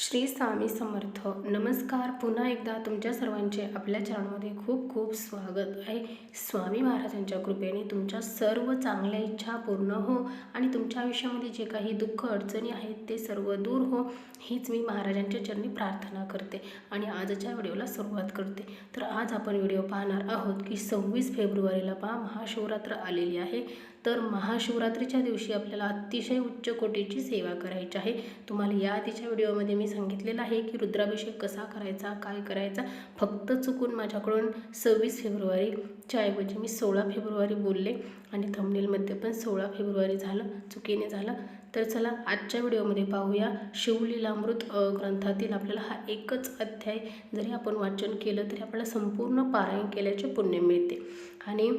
श्री स्वामी समर्थ. नमस्कार. पुन्हा एकदा तुमच्या सर्वांचे आपल्या चॅनलमध्ये खूप खूप स्वागत आहे. स्वामी महाराजांच्या कृपेने तुमच्या सर्व चांगल्या इच्छा पूर्ण हो आणि तुमच्या आयुष्यामध्ये जे काही दुःख अडचणी आहेत ते सर्व दूर हो हीच मी महाराजांच्या चरणी प्रार्थना करते आणि आजच्या व्हिडिओला सुरुवात करते. तर आज आपण व्हिडिओ पाहणार आहोत की सव्वीस फेब्रुवारीला पहा महाशिवरात्र आलेली आहे. तर महाशिवरात्रीच्या दिवशी आपल्याला अतिशय उच्च कोटीची सेवा करायची आहे. तुम्हाला या आधीच्या व्हिडिओमध्ये मी सांगितलेलं आहे की रुद्राभिषेक कसा करायचा काय करायचा फक्त चुकून माझ्याकडून सव्वीस फेब्रुवारीच्या ऐवजी मी सोळा फेब्रुवारी बोलले आणि थंबनेलमध्ये पण सोळा फेब्रुवारी झालं चुकीने झालं. तर चला आजच्या व्हिडिओमध्ये पाहूया. शिवलीलामृत ग्रंथातील आपल्याला हा एकच अध्याय जरी आपण वाचन केलं तरी आपल्याला संपूर्ण पारायण केल्याचे पुण्य मिळते. आणि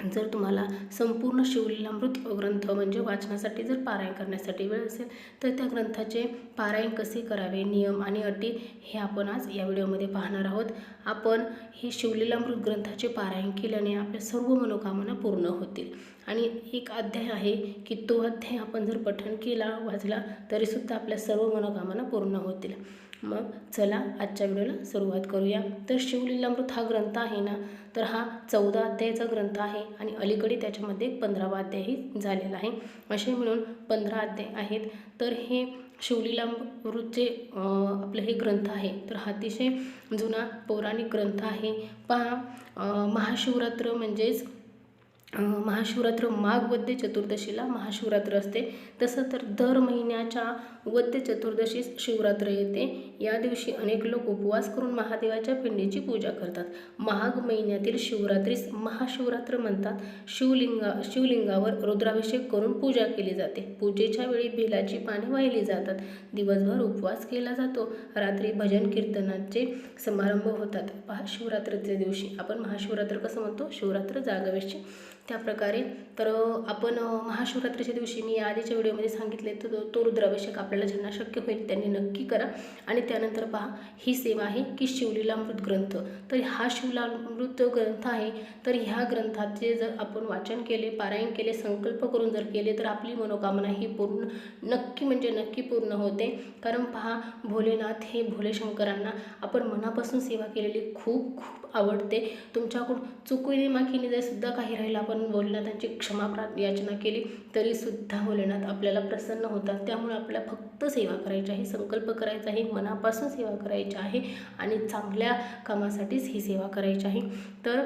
जर तुम्हाला संपूर्ण शिवलीलामृत ग्रंथ म्हणजे वाचनासाठी जर पारायण करण्यासाठी वेळ असेल तर त्या ग्रंथाचे पारायण कसे करावे नियम आणि अटी हे आपण आज या व्हिडिओमध्ये पाहणार आहोत. आपण हे शिवलीलामृत ग्रंथाचे पारायण केल्याने आपल्या सर्व मनोकामना पूर्ण होतील. आणि एक अध्याय आहे की तो अध्याय आपण जर पठण केला वाचला तरीसुद्धा आपल्या सर्व मनोकामना पूर्ण होतील. मग चला आजच्या व्हिडिओला सुरुवात करूया. तर शिवलीलामृत हा ग्रंथ आहे ना? तर हा चौदा अध्यायाचा ग्रंथ आहे आणि अलीकडे त्याच्यामध्ये पंधरावा अध्यायही झालेला आहे. असे मिळून पंधरा अध्याय आहेत. तर हे शिवलीलामृतचे अं, आपलं हे ग्रंथ आहे तर अतिशय जुना पौराणिक ग्रंथ आहे. पहा महाशिवरात्र म्हणजेच महाशिवरात्र माघ वद्य चतुर्दशीला महाशिवरात्र असते. तसं तर दर महिन्याच्या वद्य चतुर्दशीस शिवरात्र येते. या दिवशी अनेक लोक उपवास करून महादेवाच्या पिंडीची पूजा करतात. माघ महिन्यातील शिवरात्रीस महाशिवरात्र म्हणतात. शिवलिंगा शिवलिंगावर रुद्राभिषेक करून पूजा केली जाते. पूजेच्या वेळी बेलाची पाने वाहिली जातात. दिवसभर उपवास केला जातो. रात्री भजन कीर्तनाचे समारंभ होतात. पहा शिवरात्रीच्या दिवशी आपण महाशिवरात्र कसं म्हणतो? शिवरात्र जागावेशी त्या प्रकारे तर आपण महाशिवरात्रीच्या दिवशी मी या आधीच्या व्हिडिओमध्ये सांगितले तर तो- तो रुद्राभिषेक आपल्याला ज्यांना शक्य होईल त्यांनी नक्की करा. आणि त्यानंतर पहा ही सेवा आहे की शिवलीलामृत ग्रंथ. तर हा शिवलामृत ग्रंथ आहे तर ह्या ग्रंथाचे जर आपण वाचन केले पारायण केले संकल्प करून जर केले तर आपली मनोकामना ही पूर्ण नक्की म्हणजे नक्की पूर्ण होते. कारण पहा भोलेनाथ हे भोले शंकरांना आपण मनापासून सेवा केलेली खूप खूप आवडते. तुमच्याकडून चुकीने माखीने जर सुद्धा काही राहिलं आपण भोलेनाथांची क्षमा प्रा याचना केली तरीसुद्धा भोलेनाथ आपल्याला प्रसन्न होतात. त्यामुळे आपल्याला फक्त सेवा करायची आहे संकल्प करायचा आहे मनापासून सेवा करायची आहे आणि चांगल्या कामासाठीच ही सेवा करायची आहे. तर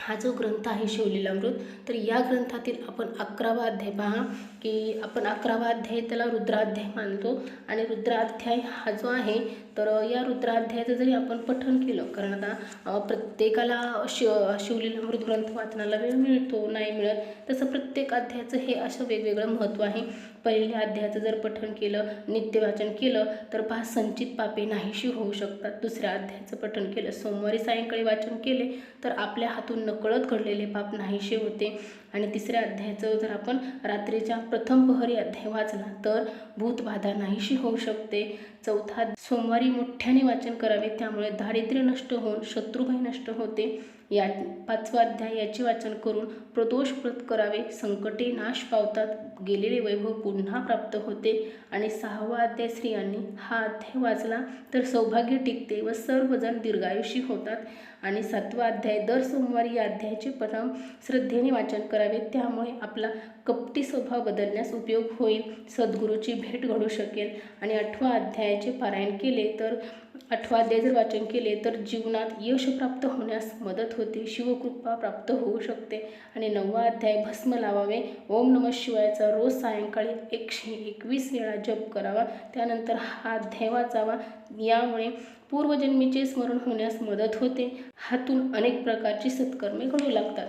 हा जो ग्रंथ आहे शिवलीलामृत तर या ग्रंथातील आपण अकरावा अध्याय पहा. की आपण अकरावा अध्याय त्याला रुद्राध्याय मानतो. आणि रुद्राध्याय हा जो आहे तर या रुद्राध्यायाचं जरी आपण पठण केलं कारण आता प्रत्येकाला शिव शिवलीलामृत मृदग्रंथ वाचनाला वेळ मिळतो नाही मिळत तसं प्रत्येक अध्यायाचं हे असं वेगवेगळं महत्त्व आहे. पहिल्या अध्यायाचं जर पठण केलं नित्यवाचन केलं तर पहा संचित पापे नाहीशी होऊ शकतात. दुसऱ्या अध्यायाचं पठण केलं सोमवारी सायंकाळी वाचन केले तर आपल्या हातून नकळत घडलेले पाप नाहीसे होते. आणि तिसऱ्या अध्यायाचं जर आपण रात्रीच्या प्रथम पहरी अध्याय वाचला तर भूतबाधा नाहीशी होऊ शकते. चौथा सोमवारी मोठ्याने वाचन करावे त्यामुळे दारिद्र्य नष्ट होऊन शत्रुभय नष्ट होते. या पाचवा अध्याय याचे वाचन करून प्रदोष व्रत करावे. संकटे नाश पावतात. गेलेले वैभव पुन्हा प्राप्त होते. आणि सहावा अध्याय स्त्रियांनी हा अध्याय वाचला तर सौभाग्य टिकते व सर्वजण दीर्घायुषी होतात. आणि सातवा अध्याय दर सोमवारी या अध्यायाचे परम श्रद्धेने वाचन करावे. त्यामुळे आपला कपटी स्वभाव बदलण्यास उपयोग होईल. सद्गुरूची भेट घडू शकेल. आणि आठवा अध्यायाचे पारायण केले तर आठवाध्याय जर वाचन केले तर जीवनात यश प्राप्त होण्यास मदत होते शिवकृपा प्राप्त होऊ शकते. आणि नववा अध्याय भस्म लावावे. ओम नम शिवायचा. रोज सायंकाळी एकशे एकवीस वेळा जप करावा. त्यानंतर हा अध्याय वाचावा. यामुळे पूर्वजन्मीचे स्मरण होण्यास मदत होते. हातून अनेक प्रकारची सत्कर्मे घडू लागतात.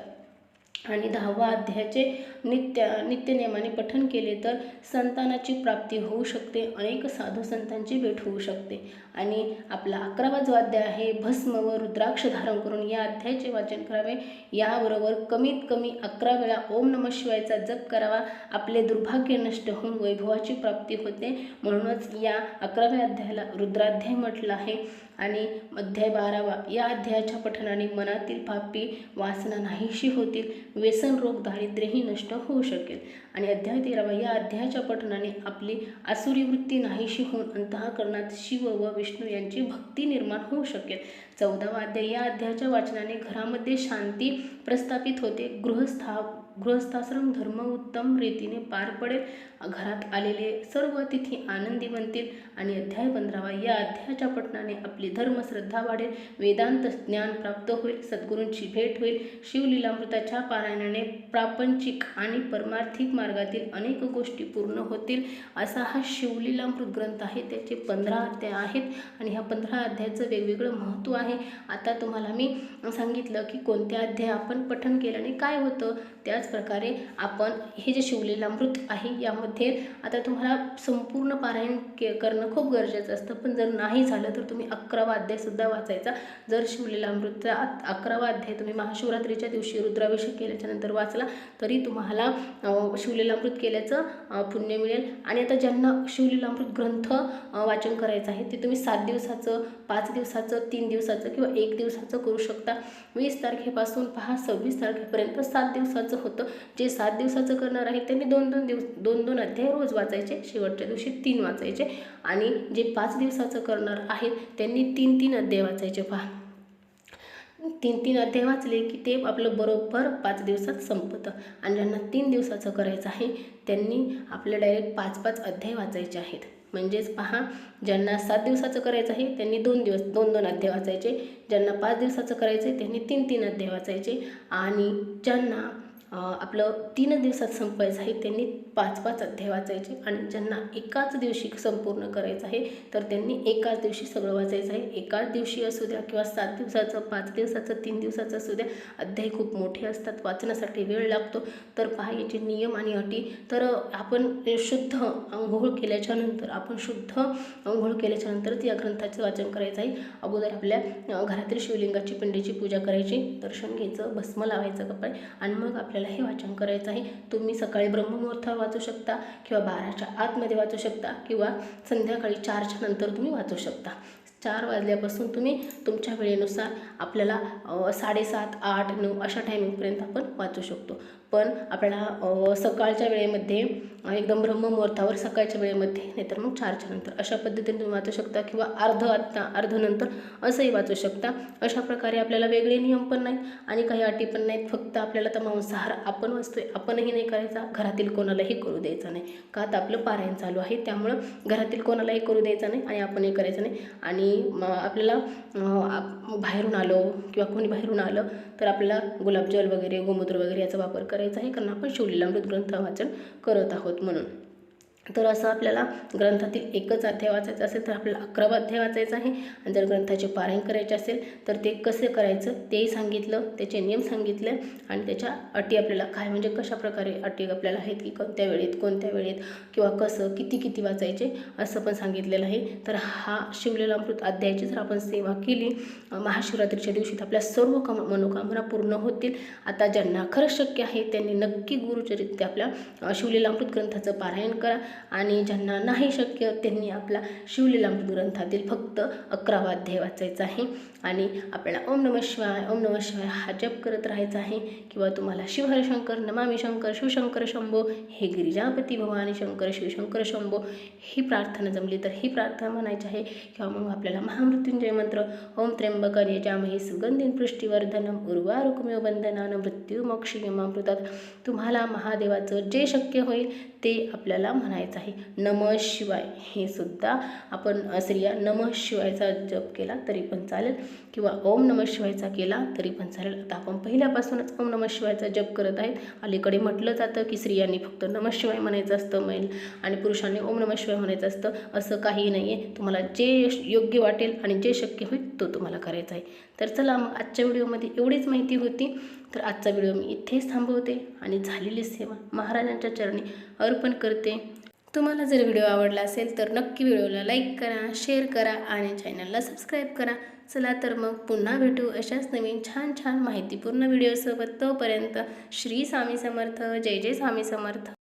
आणि दहावा अध्यायाचे नित्य नित्यनेमाने पठन केले तर संतानाची प्राप्ती होऊ शकते. अनेक साधू संतांची भेट होऊ शकते. आणि आपला अकरावा जो अध्याय आहे भस्म व रुद्राक्ष धारण करून या अध्यायाचे वाचन करावे. याबरोबर कमीत कमी अकरा वेळा ओम नम शिवायचा जप करावा. आपले दुर्भाग्य नष्ट होऊन वैभवाची प्राप्ती होते. म्हणूनच या अकराव्या अध्यायाला रुद्राध्याय म्हटलं आहे. आणि अध्याय बारावा या अध्यायाच्या पठणाने मनातील पापी वासना नाहीशी होतील व्यसन रोग दारिद्र्यही नष्ट होऊ शकेल. आणि अध्याय तेरावा या अध्यायाच्या पठणाने आपली आसुरी वृत्ती नाहीशी होऊन अंतःकरणात शिव व विष्णू यांची भक्ती निर्माण होऊ शकेल. चौदावा अध्याय या अध्यायाच्या वाचनाने घरामध्ये शांती प्रस्थापित होते. गृहस्था गृहस्थाश्रम धर्म उत्तम रीतीने पार पडेल. घरात आलेले सर्व तिथी आनंदी बनतील. आणि अध्याय पंधरावा या अध्यायाच्या पठणाने आपली धर्मश्रद्धा वाढेल वेदांत ज्ञान प्राप्त होईल सद्गुरूंची भेट होईल शिवलीलामृताच्या पारायणाने प्रापंचिक आणि परमार्थिक मार्गातील अनेक गोष्टी पूर्ण होतील असा हा शिवलीलामृत ग्रंथ आहे. त्याचे पंधरा अध्याय आहेत आणि ह्या पंधरा अध्यायाचं वेगवेगळं महत्त्व आहे. आता तुम्हाला मी सांगितलं की कोणत्या अध्याय आपण पठण केल्याने काय होतं? त्याचप्रकारे आपण हे जे शिवलीलामृत आहे यामध्ये आता तुम्हाला संपूर्ण पारायण के करणं खूप गरजेचं असतं. पण जर नाही झालं तर तुम्ही अकरावा अध्यायसुद्धा वाचायचा. जर शिवलीलामृतचा अकरावा अध्याय तुम्ही महाशिवरात्रीच्या दिवशी रुद्राभिषेक केल्याच्यानंतर वाचला तरी तुम्हाला अ, शिवलीलामृत केल्याचं पुण्य मिळेल. आणि आता ज्यांना शिवलीलामृत ग्रंथ वाचन करायचं आहे ते तुम्ही सात दिवसाचं पाच दिवसाचं तीन दिवसाचं किंवा एक दिवसाचं करू शकता. वीस तारखेपासून पहा सव्वीस तारखेपर्यंत सात दिवसाचं होतं. जे सात दिवसाचं करणार आहे त्यांनी दोन दोन दिवस दोन दोन अध्याय रोज वाचायचे शेवटच्या दिवशी तीन वाचायचे. आणि जे पाच दिवसाचं करणार आहेत त्यांनी तीन तीन अध्याय वाचायचे. पहा. तीन तीन अध्याय वाचले की ते आपलं बरोबर पाच दिवसात संपतं. आणि ज्यांना तीन दिवसाचं करायचं आहे त्यांनी आपले डायरेक्ट पाच पाच अध्याय वाचायचे आहेत. म्हणजेच पहा ज्यांना सात दिवसाचं करायचं आहे त्यांनी दोन दिवस दोन दोन अध्याय वाचायचे. ज्यांना पाच दिवसाचं करायचं आहे त्यांनी तीन तीन अध्याय वाचायचे. आणि ज्यांना आपलं तीन दिवसात संपायचं आहे त्यांनी पाच पाच अध्याय वाचायचे आणि ज्यांना एकाच दिवशी संपूर्ण करायचं आहे तर त्यांनी एकाच दिवशी सगळं वाचायचं आहे. एकाच दिवशी असू द्या किंवा सात दिवसाचं पाच दिवसाचं तीन दिवसाचं असू द्या अध्याय खूप मोठे असतात वाचण्यासाठी वेळ लागतो. तर पहा याचे नियम आणि अटी. तर आपण शुद्ध आंघोळ केल्याच्यानंतर आपण शुद्ध आंघोळ केल्याच्यानंतरच या ग्रंथाचं वाचन करायचं आहे. अगोदर आपल्या घरातील शिवलिंगाची पिंडीची पूजा करायची दर्शन घ्यायचं भस्म लावायचं कपाळ आणि मग आपल्याला हे वाचन करायचं आहे. तुम्ही सकाळी ब्रह्ममुहूर्तावर वाचू शकता किंवा बाराच्या आतमध्ये वाचू शकता किंवा संध्याकाळी चारच्या नंतर तुम्ही वाचू शकता. चार वाजल्यापासून तुम्ही तुमच्या वेळेनुसार आपल्याला साडेसात आठ नऊ अशा टायमिंगपर्यंत आपण वाचू शकतो. पण आपल्याला सकाळच्या वेळेमध्ये एकदम ब्रह्ममुहूर्तावर सकाळच्या वेळेमध्ये नाहीतर मग चारच्या नंतर. अशा पद्धतीने तुम्ही वाचू शकता किंवा अर्ध आत्ता अर्ध नंतर असंही वाचू शकता. अशा प्रकारे आपल्याला वेगळे नियम पण नाहीत आणि काही अटी पण नाहीत. फक्त आपल्याला तर मांसाहार आपण वाचतोय. आपणही नाही करायचा. घरातील कोणालाही करू द्यायचा नाही. का तर आपलं पारायण चालू आहे. त्यामुळं घरातील कोणालाही करू द्यायचं नाही आणि आपणही करायचं नाही. आणि आपल्याला आप- बाहेरून आलो किंवा कोणी बाहेरून आलं तर आपल्याला गुलाबजल वगैरे गोमूत्र वगैरे याचा वापर करायचं आहे कारण आपण शिवलीलामृत ग्रंथ वाचन करत आहोत म्हणून. तर असं आपल्याला ग्रंथातील एकच अध्याय वाचायचा असेल तर आपल्याला अकरा अध्याय वाचायचा आहे. आणि जर ग्रंथाचे पारायण करायचे असेल तर ते कसं करायचं? तेही सांगितलं त्याचे नियम सांगितले आणि त्याच्या अटी आपल्याला काय? म्हणजे कशा प्रकारे अटी आपल्याला आहेत की कोणत्या वेळेत कोणत्या वेळेत किंवा कसं किती किती वाचायचे असं पण सांगितलेलं आहे. तर हा शिवलीलामृत अध्यायाची जर आपण सेवा केली महाशिवरात्रीच्या दिवशी तर आपल्या सर्व कम मनोकामना पूर्ण होतील. आता ज्यांना खरंच शक्य आहे त्यांनी नक्की गुरुचरित्या आपल्या शिवलेला अमृत ग्रंथाचं पारायण करा. आणि ज्यांना नाही शक्य त्यांनी आपला शिवलीलामृत ग्रंथातील फक्त अकरावा अध्याय वाचायचा आहे. आणि आपल्याला ओम नमः शिवाय ओम नमः शिवाय हा जप करत राहायचा आहे. किंवा तुम्हाला शिवहरशंकर नमामी शंकर शिवशंकर शंभो हे गिरिजापती भवानी शंकर शिवशंकर शंभो ही प्रार्थना जमली तर ही प्रार्थना म्हणायची आहे. किंवा मग आपल्याला महामृत्युंजय मंत्र ओम त्र्यंबकं यजामहे सुगंधीन पृष्टीवर्धनम उर्वारुकमेव बंधनान मृत्यू मोक्षयमामृतात तुम्हाला महादेवाचं जे शक्य होईल ते आपल्याला म्हणायचं आहे. नमः शिवाय. हे सुद्धा आपण स्त्रिया नमः शिवायचा जप केला तरी पण चालेल. किंवा ओम नमः शिवायचा केला तरी पण चालेल. आता आपण पहिल्यापासूनच ओम नमः शिवायचा जप करत आहेत. अलीकडे म्हटलं जातं की स्त्रियांनी फक्त नमः शिवाय म्हणायचं असतं मैल आणि पुरुषांनी ओम नमः शिवाय म्हणायचं असतं असं काही नाही आहे तुम्हाला जे योग्य वाटेल आणि जे शक्य होईल तो तुम्हाला करायचा आहे. तर चला मग आजच्या व्हिडिओमध्ये एवढीच माहिती होती. तर आजचा व्हिडिओ मी इथेच थांबवते आणि झालेली सेवा महाराजांच्या चरणी अर्पण करते. तुम्हाला जर व्हिडिओ आवडला असेल तर नक्की व्हिडिओला लाईक करा शेअर करा आणि चॅनलला सबस्क्राईब करा. चला तर मग पुन्हा भेटू अशाच नवीन छान छान माहितीपूर्ण व्हिडिओसोबत. तोपर्यंत श्री स्वामी समर्थ जय जय स्वामी समर्थ.